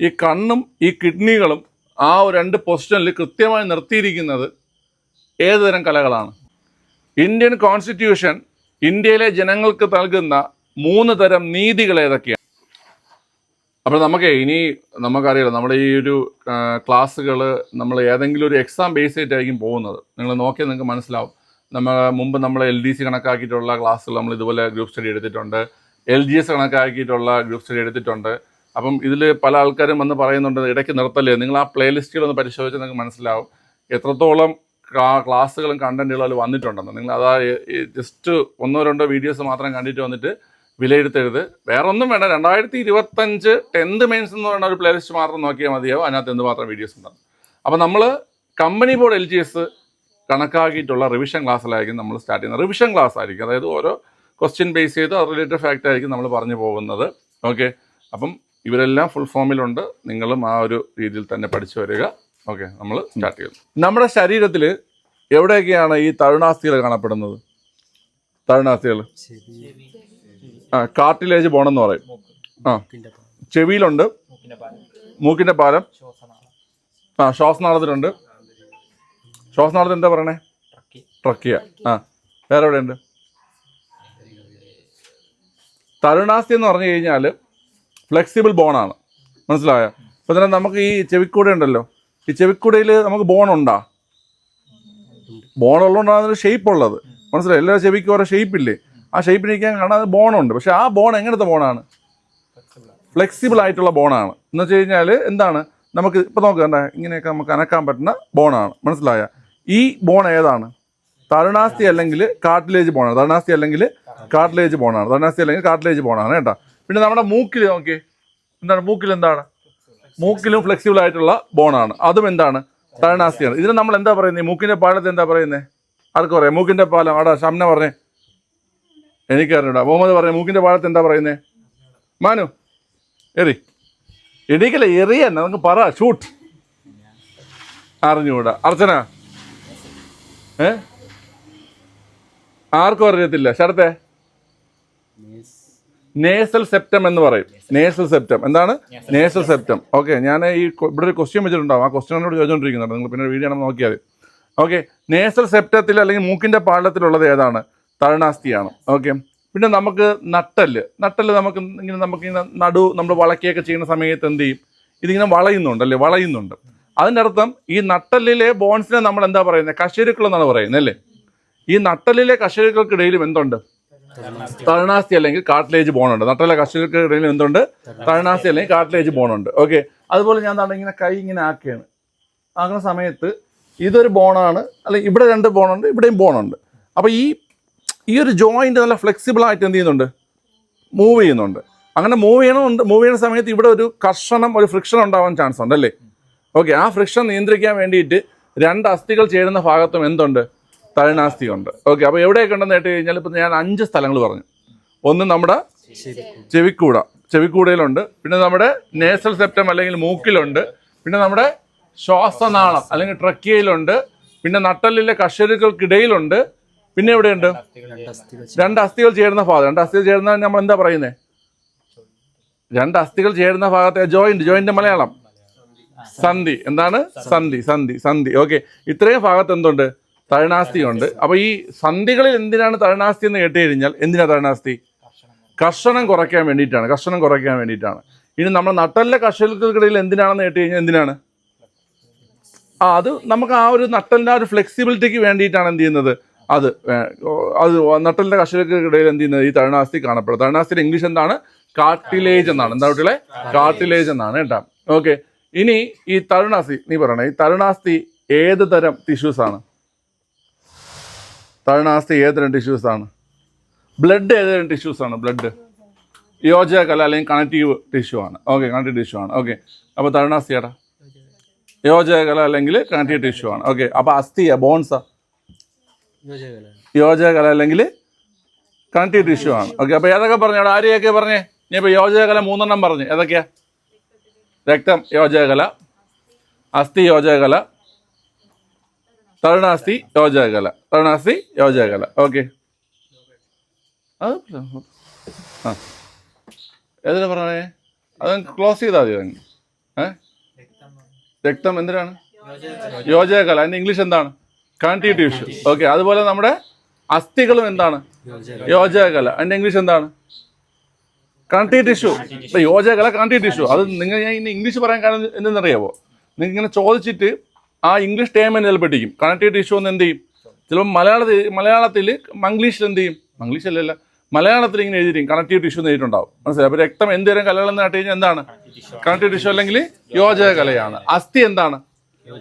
ഈ കണ്ണും ഈ കിഡ്നികളും ആ രണ്ട് പൊസിഷനിൽ കൃത്യമായി നിർത്തിയിരിക്കുന്നത് ഏതുതരം കലകളാണ്? ഇന്ത്യൻ കോൺസ്റ്റിറ്റ്യൂഷൻ ഇന്ത്യയിലെ ജനങ്ങൾക്ക് നൽകുന്ന മൂന്ന് തരം നീതികൾ ഏതൊക്കെയാണ്? അപ്പോൾ നമുക്ക് ഇനി നമുക്കറിയാലോ നമ്മുടെ ഈ ഒരു ക്ലാസ്സുകൾ നമ്മൾ ഏതെങ്കിലും ഒരു എക്സാം ബേസ് ചെയ്തിട്ടായിരിക്കും പോകുന്നത്. നിങ്ങൾ നോക്കിയാൽ നിങ്ങൾക്ക് മനസ്സിലാവും. നമ്മൾ മുമ്പ് നമ്മൾ എൽ ഡി സി കണക്കാക്കിയിട്ടുള്ള ക്ലാസ്സുകൾ നമ്മൾ ഇതുപോലെ ഗ്രൂപ്പ് സ്റ്റഡി എടുത്തിട്ടുണ്ട്. എൽ ജി എസ് കണക്കാക്കിയിട്ടുള്ള ഗ്രൂപ്പ് സ്റ്റഡി എടുത്തിട്ടുണ്ട്. അപ്പം ഇതിൽ പല ആൾക്കാരും വന്ന് പറയുന്നുണ്ട് ഇടയ്ക്ക് നിർത്തല്ലേ? നിങ്ങൾ ആ പ്ലേലിസ്റ്റുകൾ ഒന്ന് പരിശോധിച്ചാൽ നിങ്ങൾക്ക് മനസ്സിലാവും. എത്രത്തോളം ക്ലാ- ക്ലാസ്സുകളും കണ്ടന്റുകളും അതിൽ വന്നിട്ടുണ്ടെന്ന്. നിങ്ങൾ അതാ ജസ്റ്റ് ഒന്നോ രണ്ടോ വീഡിയോസ് മാത്രം കണ്ടിട്ട് വന്നിട്ട് വിലയിരുത്തരുത്. വേറെ ഒന്നും വേണ്ട. രണ്ടായിരത്തി ഇരുപത്തഞ്ച് ടെൻത്ത് മെയിൻസ് എന്ന് പറയുന്ന ഒരു പ്ലേലിസ്റ്റ് മാത്രം നോക്കിയാൽ മതിയാവും. അതിനകത്ത് എന്ത് മാത്രം വീഡിയോസ് ഉണ്ടാകും അപ്പോൾ നമ്മൾ company board L G S കണക്കാക്കിയിട്ടുള്ള revision ക്ലാസ്സിലായിരിക്കും നമ്മൾ സ്റ്റാർട്ട് ചെയ്യുന്നത്. റിവിഷൻ ക്ലാസ് ആയിരിക്കും. അതായത് ഓരോ ക്വസ്റ്റ്യൻ ബേസ് ചെയ്ത് അത് റിലേറ്റഡ് ഫാക്റ്റ് ആയിരിക്കും നമ്മൾ പറഞ്ഞു പോകുന്നത്. ഓക്കെ അപ്പം ഇവരെല്ലാം ഫുൾ ഫോമിലുണ്ട് നിങ്ങളും ആ ഒരു രീതിയിൽ തന്നെ പഠിച്ചു വരിക. ഓക്കെ നമ്മൾ സ്റ്റാർട്ട് ചെയ്യുന്നു നമ്മുടെ ശരീരത്തിൽ എവിടെയൊക്കെയാണ് ഈ തരുണാസ്ഥികൾ കാണപ്പെടുന്നത്? തരുണാസ്ഥികൾ ആ കാർട്ടിലേജ് ബോണെന്ന് പറയും. ആ ചെവിയിലുണ്ട്. മൂക്കിന്റെ പാലം. ആ ശ്വാസനാളത്തിലുണ്ട്. ശ്വാസനാളത്തിൽ എന്താ പറയണേ? ട്രക്കിയ. ആ വേറെ എവിടെയുണ്ട്? തരുണാസ്ഥി എന്ന് പറഞ്ഞു കഴിഞ്ഞാൽ ഫ്ലെക്സിബിൾ ബോണാണ്. മനസ്സിലായ? അപ്പോൾ തന്നെ നമുക്ക് ഈ ചെവിക്കൂട ഉണ്ടല്ലോ. ഈ ചെവിക്കൂടയിൽ നമുക്ക് ബോൺ ഉണ്ടാ. ബോൺ ഉള്ളതുകൊണ്ടാണ് അതിന് ഷേപ്പ് ഉള്ളത്. മനസ്സിലായി? എല്ലാ ചെവിക്കും ഓരോ ഷേപ്പ് ഇല്ലേ? ആ ഷേപ്പിനിരിക്കാൻ കാണാൻ ഉണ്ട്. പക്ഷെ ആ ബോൺ എങ്ങനത്തെ ബോണാണ്? ഫ്ലെക്സിബിൾ ആയിട്ടുള്ള ബോണാണ്. എന്ന് വെച്ച് കഴിഞ്ഞാൽ എന്താണ്? നമുക്ക് ഇപ്പം എന്താ ഇങ്ങനെയൊക്കെ നമുക്ക് അനക്കാൻ പറ്റുന്ന ബോണാണ്. മനസ്സിലായ? ഈ ബോൺ ഏതാണ്? തരുണാസ്തി അല്ലെങ്കിൽ കാർട്ടിലേജ് ബോണാണ് തരുണാസ്തി അല്ലെങ്കിൽ കാർട്ടിലേജ് ബോണാണ് തരുണാസ്തി അല്ലെങ്കിൽ കാർട്ടിലേജ് ബോണാണ് കേട്ടോ? പിന്നെ നമ്മുടെ മൂക്കിൽ നോക്കി. എന്താണ്? മൂക്കിൽ എന്താണ്? മൂക്കിലും ഫ്ലെക്സിബിൾ ആയിട്ടുള്ള ബോണാണ് അതും എന്താണ്? തരണാസ്തിയാണ് ഇതിന് നമ്മൾ എന്താ പറയുന്നത് മൂക്കിന്റെ പാലത്ത് എന്താ പറയുന്നത് ആർക്ക് പറയാം? മൂക്കിന്റെ പാലം. ആടാ ഷംന പറഞ്ഞേ. എനിക്കറിഞ്ഞൂടാ. മുഹമ്മദ് പറഞ്ഞു മൂക്കിന്റെ പാലത്ത് എന്താ പറയുന്നേ? മാനു എറി. എണീക്കല എറിയന്നെ നമുക്ക് പറ. ഷൂട്ട് അറിഞ്ഞുകൂടാ അർച്ചന. ഏ? ആർക്കും അറിയത്തില്ല. ശരത്തെ. നേസൽ സെപ്റ്റം എന്ന് പറയും. നേസൽ സെപ്റ്റം എന്താണ്? നേസൽ സെപ്റ്റം ഓക്കെ ഞാൻ ഈ ഇവിടെ ഒരു ക്വസ്റ്റ്യൻ വെച്ചിട്ടുണ്ടാവും. ആ ക്വസ്റ്റ്യനോട് ചോദിച്ചുകൊണ്ടിരിക്കുന്നുണ്ട് നിങ്ങൾ പിന്നെ വീഡിയോ ആണെന്ന് നോക്കിയാൽ ഓക്കെ നേസൽ സെപ്റ്റത്തിൽ അല്ലെങ്കിൽ മൂക്കിന്റെ പാളത്തിലുള്ളത് ഏതാണ്? തരുണാസ്ഥിയാണ്. ഓക്കെ പിന്നെ നമുക്ക് നട്ടൽ നട്ടൽ നമുക്ക് ഇങ്ങനെ നമുക്ക് ഇങ്ങനെ നടു നമ്മൾ വളക്കുകയൊക്കെ ചെയ്യുന്ന സമയത്ത് എന്ത് ചെയ്യും? ഇതിങ്ങനെ വളയുന്നുണ്ട് അല്ലേ? വളയുന്നുണ്ട്. അതിന്റെ അർത്ഥം ഈ നട്ടലിലെ ബോൺസിനെ നമ്മൾ എന്താ പറയുന്നത്? കശേരുക്കൾ എന്നാണ് പറയുന്നത് അല്ലേ? ഈ നട്ടലിലെ കശേരുക്കൾക്കിടയിലും എന്തുണ്ട്? തരുണാസ്ഥി അല്ലെങ്കിൽ കാർട്ടിലേജ് ബോണുണ്ട് കർഷകർക്ക് ഇടയിൽ എന്തുണ്ട്? തഴനാസ്തി അല്ലെങ്കിൽ കാട്ടിലേജ് ബോണുണ്ട് ഓക്കെ അതുപോലെ ഞാൻ തന്നെ ഇങ്ങനെ കൈ ഇങ്ങനെ ആക്കുകയാണ്. ആക്കുന്ന സമയത്ത് ഇതൊരു ബോണാണ്. അല്ലെങ്കിൽ ഇവിടെ രണ്ട് ബോണുണ്ട് ഇവിടെയും ബോണുണ്ട്. അപ്പോൾ ഈ ഈ ഒരു ജോയിന്റ് നല്ല ഫ്ലെക്സിബിൾ ആയിട്ട് എന്ത് ചെയ്യുന്നുണ്ട്? മൂവ് ചെയ്യുന്നുണ്ട്. അങ്ങനെ മൂവ് ചെയ്യണമുണ്ട് മൂവ് ചെയ്യുന്ന സമയത്ത് ഇവിടെ ഒരു കർഷണം ഒരു ഫ്രിക്ഷൻ ഉണ്ടാവാൻ ചാൻസ് ഉണ്ട് അല്ലേ ഓക്കെ ആ ഫ്രിക്ഷൻ നിയന്ത്രിക്കാൻ വേണ്ടിയിട്ട് രണ്ട് അസ്ഥികൾ ചേരുന്ന ഭാഗത്തും എന്തുണ്ട്? തരുണാസ്ഥി ഉണ്ട് ഓക്കെ അപ്പോൾ എവിടെയൊക്കെ ഉണ്ടെന്ന് കേട്ട് കഴിഞ്ഞാൽ ഇപ്പം ഞാൻ അഞ്ച് സ്ഥലങ്ങൾ പറഞ്ഞു. ഒന്ന് നമ്മുടെ ചെവിക്കൂട. ചെവിക്കൂടയിലുണ്ട്. പിന്നെ നമ്മുടെ നേസൽ സെപ്റ്റം അല്ലെങ്കിൽ മൂക്കിലുണ്ട്. പിന്നെ നമ്മുടെ ശ്വാസനാളം അല്ലെങ്കിൽ ട്രക്കിയയിലുണ്ട് പിന്നെ നട്ടലിലെ കഷരുകൾക്കിടയിലുണ്ട് പിന്നെ എവിടെയുണ്ട്? രണ്ട് അസ്ഥികൾ ചേരുന്ന ഭാഗം. രണ്ട് അസ്ഥികൾ ചേരുന്ന നമ്മൾ എന്താ പറയുന്നത് രണ്ട് അസ്ഥികൾ ചേരുന്ന ഭാഗത്തെ ജോയിന്റ് ജോയിന്റ് മലയാളം. സന്ധി. എന്താണ്? സന്ധി സന്ധി സന്ധി. ഓക്കെ ഇത്രയും ഭാഗത്ത് എന്തുണ്ട്? തരുണാസ്ഥി ഉണ്ട്. അപ്പൊ ഈ സന്ധികളിൽ എന്തിനാണ് തരണാസ്തി എന്ന് കേട്ട് കഴിഞ്ഞാൽ എന്തിനാ തരണാസ്തി കർഷണം കുറയ്ക്കാൻ വേണ്ടിയിട്ടാണ്. കർഷണം കുറയ്ക്കാൻ വേണ്ടിയിട്ടാണ്. ഇനി നമ്മൾ നട്ടലിലെ കർഷകർക്കിടയിൽ എന്തിനാണെന്ന് കേട്ട് കഴിഞ്ഞാൽ എന്തിനാണ്? ആ അത് നമുക്ക് ആ ഒരു നട്ടലിന്റെ ആ ഒരു ഫ്ലെക്സിബിലിറ്റിക്ക് വേണ്ടിയിട്ടാണ് എന്ത് ചെയ്യുന്നത്? അത് അത് നട്ടലിന്റെ കർഷകർക്കിടയിൽ എന്ത് ചെയ്യുന്നത്? ഈ തരണാസ്തി കാണപ്പെടും തരണാസ്തിയുടെ ഇംഗ്ലീഷ് എന്താണ്? കാട്ടിലേജ് എന്നാണ്. എന്താ കുട്ടികളെ? കാട്ടിലേജ് എന്നാണ് കേട്ടോ. ഓക്കെ ഇനി ഈ തരുണാസ്തി നീ പറയണേ ഈ തരുണാസ്തി ഏത് തരം ടിഷ്യൂസ് ആണ്? തരുണാസ്ഥി ഏത് തരം ടിഷ്യൂസ് ആണ്? ബ്ലഡ് ഏത് തരം ടിഷ്യൂസ് ആണ്? ബ്ലഡ് യോജകല അല്ലെങ്കിൽ കണക്റ്റീവ് ടിഷ്യൂ ആണ്. ഓക്കെ കണക്റ്റീവ് ടിഷ്യൂ ആണ്. ഓക്കെ അപ്പോൾ തരുണാസ്ഥി ഏട്ടാ യോജകല അല്ലെങ്കിൽ കണക്റ്റീവ് ടിഷ്യൂ ആണ്. ഓക്കെ അപ്പോൾ അസ്ഥിയ ബോൺസാ യോജകല അല്ലെങ്കിൽ കണക്റ്റീവ് ടിഷ്യൂ ആണ്. ഓക്കെ അപ്പോൾ ഏതൊക്കെ പറഞ്ഞു? അവിടെ ആരെയൊക്കെ പറഞ്ഞേ? നീ ഇപ്പോൾ യോജകല മൂന്നെണ്ണം പറഞ്ഞു. ഏതൊക്കെയാ? രക്തം യോജകല അസ്ഥി യോജകല തരുണാസ്ഥി യോജകല തരുണാസ്ഥി യോജകല ഓക്കെ അത് ആ. ഏതിനാ പറഞ്ഞേ? അത് ക്ലോസ് ചെയ്താൽ മതി അതങ്ങ് ഏ? രക്തം എന്തിനാണ്? യോജകല അതിന്റെ ഇംഗ്ലീഷ് എന്താണ്? ടിഷ്യൂ ഓക്കെ അതുപോലെ നമ്മുടെ അസ്ഥികളും എന്താണ്? യോജകല അതിന്റെ ഇംഗ്ലീഷ് എന്താണ്? കണക്റ്റീവ് ടിഷ്യൂ ഇപ്പൊ യോജകല കണക്റ്റീവ് ടിഷ്യൂ അത് നിങ്ങൾ ഞാൻ ഇനി ഇംഗ്ലീഷ് പറയാൻ കാരണം എന്തെന്നറിയാവോ? നിങ്ങൾ ഇങ്ങനെ ചോദിച്ചിട്ട് ആ ഇംഗ്ലീഷ് ടേം തന്നെ ചിലപ്പോൾ പഠിക്കും കണക്റ്റീവ് ഇഷ്യൂ എന്ന് എന്ത് ചെയ്യും? ചിലപ്പോൾ മലയാളത്തിൽ മലയാളത്തിൽ മംഗ്ലീഷിൽ എന്ത് ചെയ്യും? മംഗ്ലീഷ് അല്ലല്ല. മലയാളത്തിൽ ഇങ്ങനെ എഴുതിയിരിക്കും. കണക്റ്റീവ് ടിഷ്യൂ എന്ന് എഴുതിയിട്ടുണ്ടാവും. മനസ്സിലായി? അപ്പോൾ രക്തം എന്ത് തരം കലകളെന്ന് കേട്ട് കഴിഞ്ഞാൽ എന്താണ്? കണക്റ്റീവ് ടിഷ്യൂ അല്ലെങ്കിൽ യോജക കലയാണ്. അസ്ഥി എന്താണ്?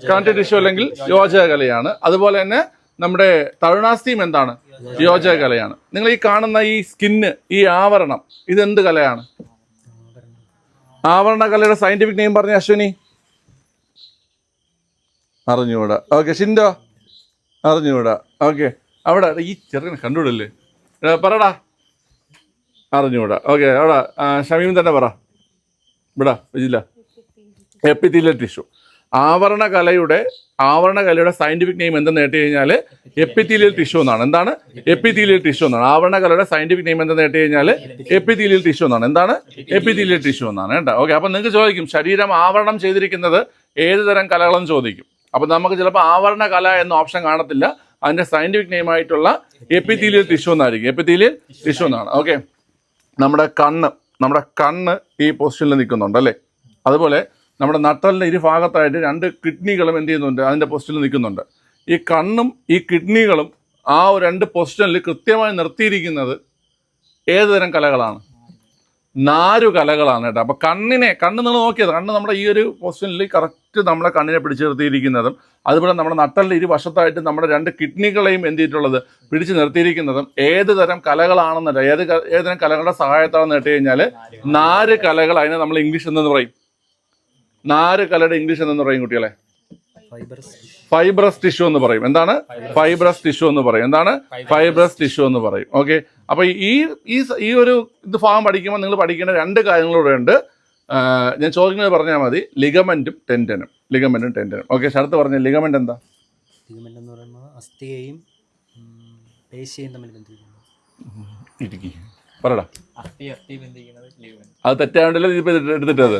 കണക്റ്റീവ് ടിഷ്യൂ അല്ലെങ്കിൽ യോജക കലയാണ്. അതുപോലെ തന്നെ നമ്മുടെ തരുണാസ്ഥിയും എന്താണ്? യോജക കലയാണ്. നിങ്ങൾ ഈ കാണുന്ന ഈ സ്കിന്ന് ഈ ആവരണം ഇതെന്ത് കലയാണ്? ആവരണ കലയുടെ സയന്റിഫിക് നെയിം പറഞ്ഞ അശ്വിനി. അറിഞ്ഞൂടാ ഓക്കെ ഷിൻഡോ. അറിഞ്ഞുകൂടാ. ഓക്കെ അവിടെ ഈ ചെറുക്കനെ കണ്ടുവിടല്ലേ പറടാ. അറിഞ്ഞുകൂടാ. ഓക്കെ അവിടെ ഷമീം തന്നെ പറ. ഇവിടെ വിജില്ല. Epithelial tissue. ആവരണ കലയുടെ ആവരണ കലയുടെ സയന്റിഫിക് നെയിം എന്തെന്ന് കേട്ട് കഴിഞ്ഞാൽ എപ്പിത്തീലിയൽ ടിഷ്യൂ എന്നാണ്. എന്താണ്? എപ്പിത്തീലിയൽ ടിഷ്യൂ എന്നാണ്. ആവരണ കലയുടെ സയന്റിഫിക് നെയിം എന്തെന്ന് കേട്ട് കഴിഞ്ഞാൽ എപ്പിത്തീലിയൽ ടിഷ്യൂ എന്നാണ്. എന്താണ്? എപ്പിത്തീലിയൽ ടിഷ്യൂ എന്നാണ്. കേട്ടോ? ഓക്കെ അപ്പം നിങ്ങൾക്ക് ചോദിക്കും ശരീരം ആവരണം ചെയ്തിരിക്കുന്നത് ഏത് തരം കലകളെന്ന് ചോദിക്കും. അപ്പം നമുക്ക് ചിലപ്പോൾ ആവരണ കല എന്ന ഓപ്ഷൻ കാണത്തില്ല. അതിന്റെ സയന്റിഫിക് നെയിം ആയിട്ടുള്ള എപ്പിത്തീലിയൽ ടിഷ്യൂ എന്നായിരിക്കും. എപ്പിത്തീലിയൽ ടിഷ്യൂ എന്നാണ്. ഓക്കെ നമ്മുടെ കണ്ണ് നമ്മുടെ കണ്ണ് ഈ പൊസിഷനിൽ നിൽക്കുന്നുണ്ട് അല്ലേ? അതുപോലെ നമ്മുടെ നട്ടലിന്റെ ഇരു ഭാഗത്തായിട്ട് രണ്ട് കിഡ്നികളും എന്ത് ചെയ്യുന്നുണ്ട്? അതിന്റെ പൊസിഷനിൽ നിൽക്കുന്നുണ്ട്. ഈ കണ്ണും ഈ കിഡ്നികളും ആ രണ്ട് പൊസിഷനിൽ കൃത്യമായി നിർത്തിയിരിക്കുന്നത് ഏതുതരം കലകളാണ്? നാരു കലകളാണ് കേട്ടോ. അപ്പോൾ കണ്ണിനെ കണ്ണ് നിങ്ങൾ നോക്കിയത്. കണ്ണ് നമ്മുടെ ഈ ഒരു പൊസിഷനിൽ കറക്റ്റ് നമ്മുടെ കണ്ണിനെ പിടിച്ചു നിർത്തിയിരിക്കുന്നതും അതുപോലെ നമ്മുടെ നട്ടലിന്റെ ഇരുവശത്തായിട്ട് നമ്മുടെ രണ്ട് കിഡ്നികളെയും എന്ത് ചെയ്തിട്ടുള്ളത് പിടിച്ചു നിർത്തിയിരിക്കുന്നതും ഏത് തരം കലകളാണെന്നല്ല ഏത് ഏതുതരം കലകളുടെ സഹായത്താണെന്ന് കേട്ട് കഴിഞ്ഞാൽ നാല് കലകൾ അതിനെ നമ്മൾ ഇംഗ്ലീഷ് എന്ന് പറയും? നാല് കലയുടെ ഇംഗ്ലീഷ് എന്നു പറയും കുട്ടികളെ? ഫൈബ്രസ് ടിഷ്യൂ എന്ന് പറയും. എന്താണ്? ഫൈബ്രസ് ടിഷ്യൂ എന്ന് പറയും. എന്താണ്? ഫൈബ്രസ് ടിഷ്യൂ എന്ന് പറയും. ഓക്കെ? അപ്പൊ ഈ ഈ ഈ ഒരു ഇത് ഫാം പഠിക്കുമ്പോൾ നിങ്ങൾ പഠിക്കേണ്ട രണ്ട് കാര്യങ്ങളൂടെ ഉണ്ട്. ഞാൻ ചോദിക്കുന്നത് പറഞ്ഞാൽ മതി. ലിഗമെന്റും ടെൻഡനും. ലിഗമെന്റും ടെൻഡനും. ഓക്കെ ശരത്ത് പറഞ്ഞ ലിഗമെന്റ് എന്താ? ലിഗമെന്റ് എന്ന് പറയുന്നത് അസ്ഥിയെയും പേശിയെയും തമ്മിൽ ബന്ധിപ്പിക്കുന്നു. പറടാ. അസ്ഥി അസ്ഥി ബന്ധിക്കുന്നത് ലിഗമെന്റ്. അത് തെറ്റാണ്ടല്ലോ എടുത്തിട്ടത്?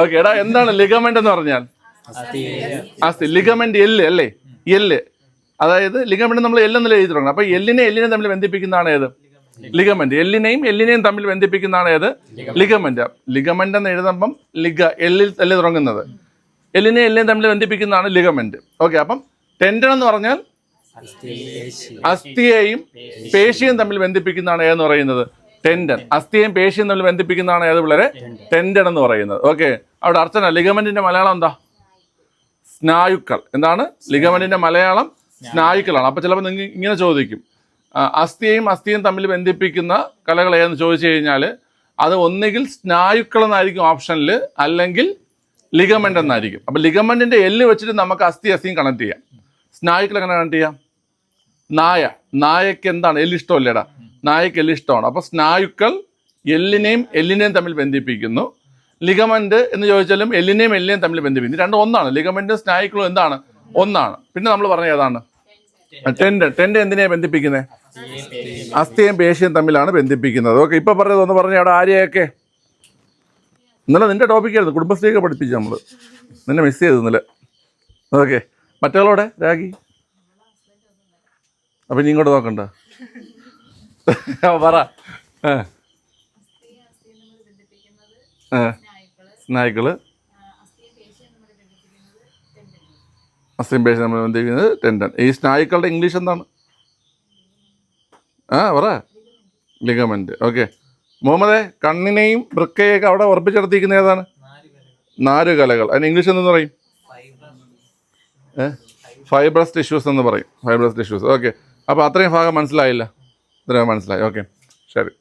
ഓക്കെ എടാ എന്താണ് ലിഗമെന്റ് എന്ന് പറഞ്ഞാൽ? അസ്ഥി. ലിഗമെന്റ് എല്ല് അല്ലേ? എല്ല് അതായത് ലിഗമെന്റ് നമ്മൾ എല്ലെന്നല്ല എഴുതി തുടങ്ങണം അപ്പൊ എല്ലിനെ എല്ലിനെ തമ്മിൽ ബന്ധിപ്പിക്കുന്നതാണ് ഏത്? ലിഗമെന്റ്. എല്ലിനെയും എല്ലിനെയും തമ്മിൽ ബന്ധിപ്പിക്കുന്നതാണ് ഏത്? ലിഗമെന്റ്. ലിഗമെന്റ്. എന്ന് എഴുതുമ്പം ലിഗ എല്ലിൽ അല്ലേ തുടങ്ങുന്നത്? എല്ലിനെ എല്ലിനെ തമ്മിൽ ബന്ധിപ്പിക്കുന്നതാണ് ലിഗമെന്റ്. ഓക്കെ അപ്പം ടെൻഡൻ എന്ന് പറഞ്ഞാൽ അസ്ഥിയെയും പേശിയും തമ്മിൽ ബന്ധിപ്പിക്കുന്നതാണ് ഏതെന്ന് പറയുന്നത്? ടെൻഡൻ അസ്ഥിയും പേശിയും തമ്മിൽ ബന്ധിപ്പിക്കുന്നതാണ് ഏത് പിള്ളേരെ? ടെൻഡൻ എന്ന് പറയുന്നത്. ഓക്കെ അവിടെ അർച്ചന ലിഗമെന്റിന്റെ മലയാളം എന്താ? സ്നായുക്കൾ. എന്താണ്? ലിഗമെന്റിന്റെ മലയാളം സ്നായുക്കളാണ്. അപ്പൊ ചിലപ്പോൾ നിങ്ങൾ ഇങ്ങനെ ചോദിക്കും. അസ്ഥിയെയും അസ്ഥിയും തമ്മിൽ ബന്ധിപ്പിക്കുന്ന കലകൾ ഏതെന്ന് ചോദിച്ചു കഴിഞ്ഞാൽ അത് ഒന്നുകിൽ സ്നായുക്കൾ എന്നായിരിക്കും ഓപ്ഷനിൽ അല്ലെങ്കിൽ ലിഗമെന്റ് എന്നായിരിക്കും. അപ്പൊ ലിഗമെന്റിന്റെ എല്ല് വെച്ചിട്ട് നമുക്ക് അസ്ഥി അസ്ഥിയും കണക്ട് ചെയ്യാം. സ്നായുക്കൾ എങ്ങനെ കണക്ട് ചെയ്യാം? നായ. നായക്ക് എന്താണ്? എല്ല് ഇഷ്ടമല്ലേടാ. നായക്ക് എല്ല് ഇഷ്ടമാണ്. അപ്പൊ സ്നായുക്കൾ എല്ലിനെയും എല്ലിനെയും തമ്മിൽ ബന്ധിപ്പിക്കുന്നു. ലിഗമെന്റ് എന്ന് ചോദിച്ചാലും എല്ലിനെയും എല്ലിനെയും തമ്മിൽ ബന്ധിപ്പിക്കുന്നു രണ്ടും ഒന്നാണ്. ലിഗമെന്റും സ്നായുക്കളും എന്താണ്? ഒന്നാണ്. പിന്നെ നമ്മൾ പറഞ്ഞ ഏതാണ്? ടെൻഡ് ടെൻഡ് എന്തിനെയാണ് ബന്ധിപ്പിക്കുന്നത് അസ്ഥിയും പേശിയും തമ്മിലാണ് ബന്ധിപ്പിക്കുന്നത്. ഓക്കെ ഇപ്പൊ പറഞ്ഞത് ഒന്ന് പറഞ്ഞ അവിടെ ആര്യയൊക്കെ. ഇന്നലെ നിന്റെ ടോപ്പിക്കായിരുന്നു കുടുംബശ്രീയൊക്കെ പഠിപ്പിച്ചു നമ്മൾ നിന്നെ മിസ് ചെയ്തു ഇന്നലെ. ഓക്കെ മറ്റേളോടെ രാഗി? അപ്പൊ ഇനി ഇങ്ങോട്ട് നോക്കണ്ട. പറ. ആ. ആ. അസ്ലിം അസ്ഥിയും പേശി നമ്മൾ ബന്ധിപ്പിക്കുന്നത് ടെൻഡൻ ഈ സ്നായുക്കളുടെ ഇംഗ്ലീഷ് എന്താണ്? ആ പറ. ലിഗമെന്റ് ഓക്കെ മുഹമ്മദേ കണ്ണിനെയും വൃക്കയൊക്കെ അവിടെ ഉറപ്പിച്ചെടുത്തിരിക്കുന്ന ഏതാണ്? നാല് കലകൾ. അതിന് ഇംഗ്ലീഷ് എന്തെന്ന് പറയും? ഫൈബ്രസ് ടിഷ്യൂസ് എന്ന് പറയും. ഫൈബ്രസ് ടിഷ്യൂസ് ഓക്കെ അപ്പോൾ അത്രയും ഭാഗം മനസ്സിലായില്ല? ഇത്രയും മനസ്സിലായി. ഓക്കെ ശരി.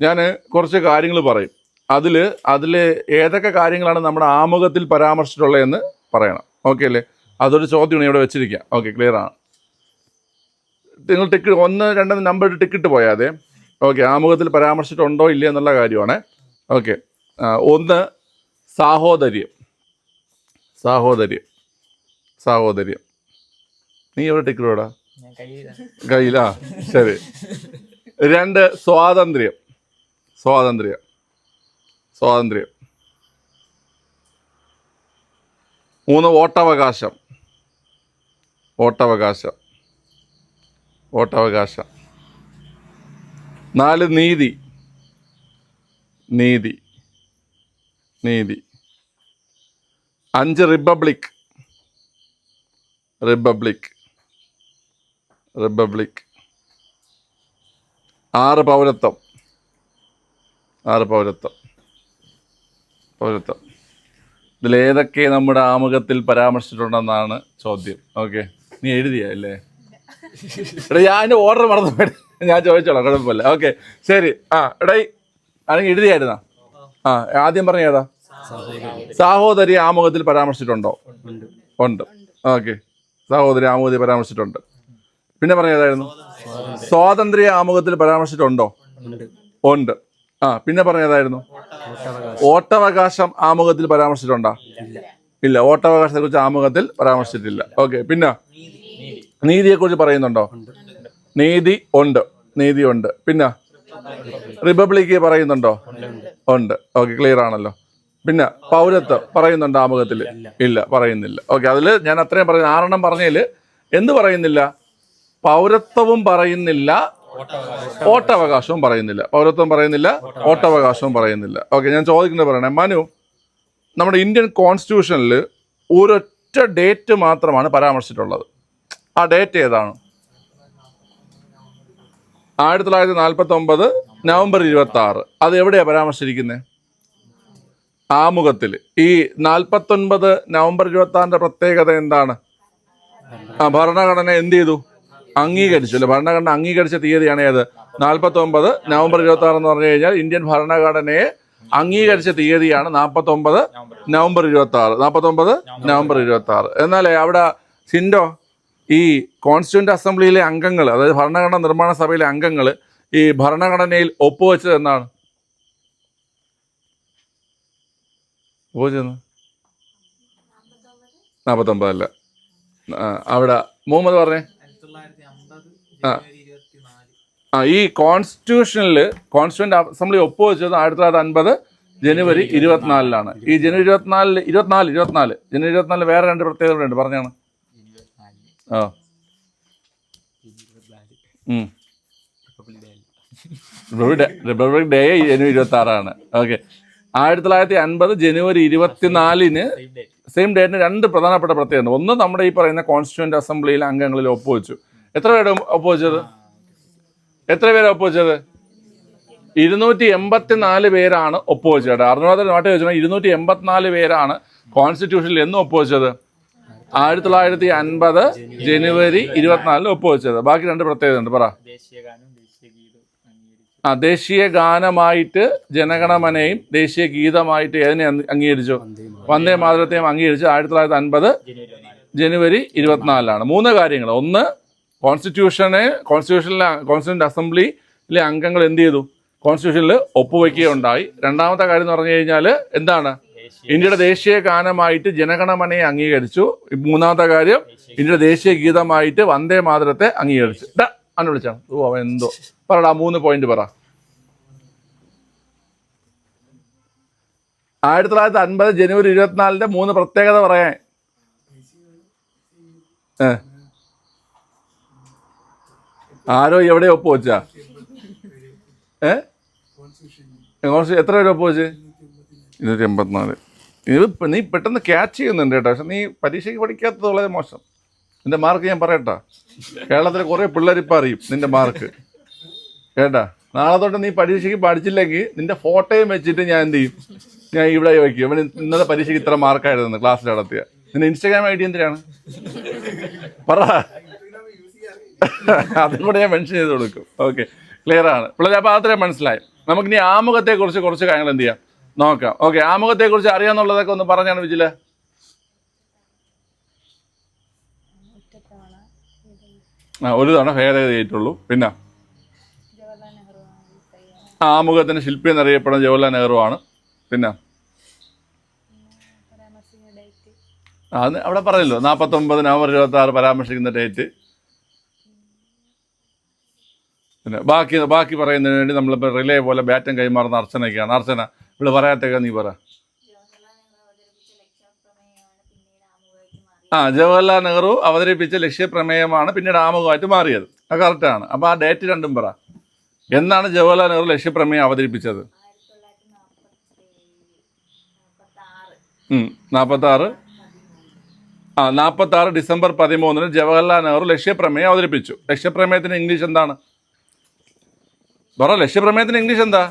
ഞാൻ കുറച്ച് കാര്യങ്ങൾ പറയും. അതിൽ അതിൽ ഏതൊക്കെ കാര്യങ്ങളാണ് നമ്മുടെ ആമുഖത്തിൽ പരാമർശിച്ചിട്ടുള്ളതെന്ന് പറയണം. ഓക്കെ അല്ലേ? അതൊരു ചോദ്യമാണ് ഇവിടെ വെച്ചിരിക്കുക. ഓക്കെ ക്ലിയർ ആണ്. നിങ്ങൾ ടിക്കറ്റ് ഒന്ന് രണ്ട് നമ്പർ ടിക്കറ്റ് പോയാതെ ഓക്കെ ആമുഖത്തിൽ പരാമർശിച്ചിട്ടുണ്ടോ ഇല്ല എന്നുള്ള കാര്യമാണ്. ഓക്കെ ഒന്ന് സാഹോദര്യം. സാഹോദര്യം. സാഹോദര്യം. നീ എവിടെ കയ്യിൽ കയ്യിലാ? ശരി. രണ്ട് സ്വാതന്ത്ര്യം. സ്വാതന്ത്ര്യം. സ്വാതന്ത്ര്യം. മൂന്ന് വോട്ടവകാശം. വോട്ടവകാശം. വോട്ടവകാശം. നാല് നീതി. നീതി. നീതി. അഞ്ച് റിപ്പബ്ലിക്. റിപ്പബ്ലിക്. റിപ്പബ്ലിക്. ആറ് പൗരത്വം. ആറ് പൗരത്വം. പൗരത്വം ഇതിലേതൊക്കെ നമ്മുടെ ആമുഖത്തിൽ പരാമർശിച്ചിട്ടുണ്ടെന്നാണ് ചോദ്യം. ഓക്കെ നീ എഴുതിയ അല്ലേ? എടാ ഞാൻ എന്റെ ഓർഡർ മറന്നു ഞാൻ ചോദിച്ചോളാം കുഴപ്പമില്ല. ഓക്കെ ശരി. ആ എടാ ആണെങ്കിൽ എഴുതിയായിരുന്നാ? ആ ആദ്യം പറഞ്ഞ ഏതാ? സഹോദരി ആമുഖത്തിൽ പരാമർശിച്ചിട്ടുണ്ടോ? ഉണ്ട്. ഓക്കെ സഹോദരി ആമുഖത്തിൽ പരാമർശിച്ചിട്ടുണ്ട്. പിന്നെ പറഞ്ഞ ഏതായിരുന്നു? സ്വാതന്ത്ര്യ ആമുഖത്തിൽ പരാമർശിച്ചിട്ടുണ്ടോ? ഉണ്ട്. ആ പിന്നെ പറഞ്ഞ ഏതായിരുന്നു വോട്ടവകാശം വോട്ടവകാശം ആമുഖത്തിൽ പരാമർശിച്ചിട്ടുണ്ടോ? ഇല്ല. ഓട്ടവകാശത്തെ കുറിച്ച് ആമുഖത്തിൽ പരാമർശിച്ചിട്ടില്ല. ഓക്കെ പിന്നെ? നീതിയെ കുറിച്ച് പറയുന്നുണ്ടോ? നീതി ഉണ്ട്. നീതി ഉണ്ട്. പിന്നെ? റിപ്പബ്ലിക്ക് പറയുന്നുണ്ടോ? ഉണ്ട്. ഓക്കെ ക്ലിയർ ആണല്ലോ. പിന്നെ പൗരത്വം പറയുന്നുണ്ടോ ആമുഖത്തിൽ? ഇല്ല പറയുന്നില്ല. ഓക്കെ അതിൽ ഞാൻ അത്രയും പറഞ്ഞു ആറെണ്ണം പറഞ്ഞതിൽ എന്ത് പറയുന്നില്ല? പൗരത്വവും പറയുന്നില്ല വോട്ടവകാശവും പറയുന്നില്ല. പൗരത്വം പറയുന്നില്ല വോട്ടവകാശവും പറയുന്നില്ല. ഓക്കെ ഞാൻ ചോദിക്കുന്നത് പറയണേ. മനു നമ്മുടെ ഇന്ത്യൻ കോൺസ്റ്റിറ്റ്യൂഷനിൽ ഒരൊറ്റ ഡേറ്റ് മാത്രമാണ് പരാമർശിച്ചിട്ടുള്ളത്. ആ ഡേറ്റ് ഏതാണ്? ആയിരത്തി തൊള്ളായിരത്തി നാൽപ്പത്തി ഒമ്പത് നവംബർ ഇരുപത്തി ആറ് അത് എവിടെയാണ് പരാമർശിച്ചിരിക്കുന്നത് ആമുഖത്തിൽ ഈ നാൽപ്പത്തൊൻപത് നവംബർ ഇരുപത്തി ആറിന്റെ പ്രത്യേകത എന്താണ്? ഭരണഘടന എന്ത് ചെയ്തു? അംഗീകരിച്ചു അല്ലെ ഭരണഘടന അംഗീകരിച്ച തീയതിയാണ് ഏത്? നാൽപ്പത്തി ഒമ്പത് നവംബർ ഇരുപത്തി ആറ് എന്ന് പറഞ്ഞു കഴിഞ്ഞാൽ ഇന്ത്യൻ ഭരണഘടനയെ അംഗീകരിച്ച തീയതിയാണ് നാൽപ്പത്തി ഒമ്പത് നവംബർ ഇരുപത്തി ആറ് നാൽപ്പത്തി ഒമ്പത് നവംബർ ഇരുപത്തി ആറ് എന്നാലേ അവിടെ സിൻഡോ ഈ കോൺസ്റ്റിറ്റ്യൂന്റ് അസംബ്ലിയിലെ അംഗങ്ങൾ അതായത് ഭരണഘടന നിർമ്മാണ സഭയിലെ അംഗങ്ങൾ ഈ ഭരണഘടനയിൽ ഒപ്പുവെച്ചത് എന്നാണ് ഒപ്പുവെച്ചതെന്ന് നാൽപ്പത്തൊമ്പതല്ല. അവിടെ മുഹമ്മദ് പറഞ്ഞേ. ആ. ആ ഈ കോൺസ്റ്റിറ്റ്യൂഷനിൽ കോൺസ്റ്റിറ്റ്യൂന്റ് അസംബ്ലി ഒപ്പുവെച്ചത് ആയിരത്തി തൊള്ളായിരത്തി അൻപത് ജനുവരി ഇരുപത്തിനാലിലാണ് ഈ ജനുവരി ഇരുപത്തിനാലിൽ ഇരുപത്തിനാല് ഇരുപത്തിനാല്. ജനുവരി ഇരുപത്തിനാലിൽ വേറെ രണ്ട് പ്രത്യേകതകളുണ്ട് പറഞ്ഞാണ് ആ. റിപ്പബ്ലിക് ഡേ ജനുവരി ഇരുപത്തി ആറാണ് ഓക്കെ. ആയിരത്തി തൊള്ളായിരത്തി അൻപത് ജനുവരി ഇരുപത്തിനാലിന് സെയിം ഡേറ്റിന് രണ്ട് പ്രധാനപ്പെട്ട പ്രത്യേകത ഒന്ന് നമ്മുടെ ഈ പറയുന്ന കോൺസ്റ്റിറ്റ്യൂന്റ് അസംബ്ലിയിലെ അംഗങ്ങളിൽ ഒപ്പുവെച്ചു. എത്ര പേര് ഒപ്പുവെച്ചത് എത്ര പേര് ഒപ്പുവെച്ചത് ഇരുന്നൂറ്റി എൺപത്തിനാല് പേരാണ് ഒപ്പുവെച്ചത് അറുന്നൂറ്റി നാട്ടിൽ വെച്ചാൽ ഇരുന്നൂറ്റി എൺപത്തിനാല് പേരാണ് കോൺസ്റ്റിറ്റ്യൂഷനിൽ എന്ന് ഒപ്പുവെച്ചത് ആയിരത്തി തൊള്ളായിരത്തി അൻപത് ജനുവരി ഇരുപത്തിനാലിൽ ഒപ്പുവെച്ചത് ബാക്കി രണ്ട് പ്രത്യേകത ഉണ്ട് പറ. ആ ദേശീയ ഗാനമായിട്ട് ജനഗണമനയും ദേശീയ ഗീതമായിട്ട് ഏതിനെ അംഗീകരിച്ചു? വന്ദേ മാതരത്തെയും അംഗീകരിച്ച്. ആയിരത്തി തൊള്ളായിരത്തി അൻപത് ജനുവരി ഇരുപത്തിനാലിലാണ് മൂന്ന് കാര്യങ്ങൾ. ഒന്ന് കോൺസ്റ്റിറ്റ്യൂഷനെ കോൺസ്റ്റിറ്റ്യൂഷനിലെ കോൺസ്റ്റിറ്റ്യൂന്റ് അസംബ്ലിയിലെ അംഗങ്ങൾ എന്ത് ചെയ്തു? കോൺസ്റ്റിറ്റ്യൂഷനിൽ ഒപ്പുവയ്ക്കുകയുണ്ടായി രണ്ടാമത്തെ കാര്യം എന്ന് പറഞ്ഞു കഴിഞ്ഞാൽ എന്താണ്? ഇന്ത്യയുടെ ദേശീയ ഗാനമായിട്ട് ജനഗണമനയെ അംഗീകരിച്ചു. മൂന്നാമത്തെ കാര്യം ഇന്ത്യയുടെ ദേശീയ ഗീതമായിട്ട് വന്ദേ മാതരത്തെ അംഗീകരിച്ചു. അന്ന് വിളിച്ചാണ്. ഓ അവൻ എന്തോ. പറടാ മൂന്ന് പോയിന്റ് പറ. ആയിരത്തി തൊള്ളായിരത്തി അൻപത് ജനുവരി ഇരുപത്തിനാലിന്റെ മൂന്ന് പ്രത്യേകത പറയാൻ. ഏ. ആരോ എവിടെയോ ഒപ്പ് വെച്ചാ ഏ എത്ര പേര് ഒപ്പ് വെച്ച് ഇരുന്നൂറ്റി എൺപത്തിനാല് ഇത് നീ പെട്ടെന്ന് ക്യാച്ച് ചെയ്യുന്നുണ്ട് കേട്ടോ. പക്ഷെ നീ പരീക്ഷയ്ക്ക് പഠിക്കാത്തത് വളരെ മോശം. നിന്റെ മാർക്ക് ഞാൻ പറയട്ടാ. കേരളത്തിലെ കുറേ പിള്ളേരിപ്പം അറിയും നിന്റെ മാർക്ക് കേട്ടാ? നാളെ തൊട്ട് നീ പരീക്ഷയ്ക്ക് പഠിച്ചില്ലെങ്കിൽ നിന്റെ ഫോട്ടോയും വെച്ചിട്ട് ഞാൻ എന്ത് ചെയ്യും? ഞാൻ ഇവിടെ വയ്ക്കും ഇവന് ഇന്നത്തെ പരീക്ഷയ്ക്ക് ഇത്ര മാർക്കായിരുന്നു ക്ലാസ്സിൽ നടത്തിയ. നിന്റെ ഇൻസ്റ്റാഗ്രാം ഐ ഡി എന്തിനാണ്? പറ. അതും കൂടെ ഞാൻ മെൻഷൻ ചെയ്ത് കൊടുക്കും. ഓക്കെ ക്ലിയർ ആണ്. പിള്ളേർ അപ്പോൾ അത്രയും മനസ്സിലായി. നമുക്കിനി ആമുഖത്തെക്കുറിച്ച് കുറച്ച് കാര്യങ്ങൾ എന്ത് ചെയ്യാം? നോക്കാം. ഓക്കെ ആമുഖത്തെക്കുറിച്ച് അറിയാന്നുള്ളതൊക്കെ ഒന്ന് പറഞ്ഞാണ് വിജിൽ. ആ ഒരു തവണ ഭേദഗതി ചെയ്തിട്ടുള്ളൂ പിന്നെ? ആമുഖത്തിന് ശില്പി എന്നറിയപ്പെടുന്ന ജവഹർലാൽ നെഹ്റു ആണ്. പിന്നെ? അത് അവിടെ പറഞ്ഞല്ലോ. നാൽപ്പത്തൊമ്പത് നവംബർ ഇരുപത്തി ആറ് പരാമർശിക്കുന്ന ഡേറ്റ്. പിന്നെ ബാക്കി ബാക്കി പറയുന്നതിന് വേണ്ടി നമ്മളിപ്പോൾ റിലേ പോലെ ബാറ്റം കൈമാറുന്ന അർച്ചനയ്ക്കാണ്. അർച്ചന ഇവിടെ പറയാത്തേക്ക നീ പറ. ആ ജവഹർലാൽ നെഹ്റു അവതരിപ്പിച്ച ലക്ഷ്യപ്രമേയമാണ് പിന്നീട് ആമുഖമായിട്ട് മാറിയത്. അത് കറക്റ്റാണ് അപ്പോൾ ആ ഡേറ്റ് രണ്ടും പറ. എന്നാണ് ജവഹർലാൽ നെഹ്റു ലക്ഷ്യപ്രമേയം അവതരിപ്പിച്ചത്? നാൽപ്പത്തി ആറ് ആ നാൽപ്പത്താറ് ഡിസംബർ പതിമൂന്നിന് ജവഹർലാൽ നെഹ്റു ലക്ഷ്യപ്രമേയം അവതരിപ്പിച്ചു. ലക്ഷ്യപ്രമേയത്തിന് ഇംഗ്ലീഷ് എന്താണ്? പറ ലക്ഷ്യപ്രമേയത്തിന് ഇംഗ്ലീഷ് എന്താ?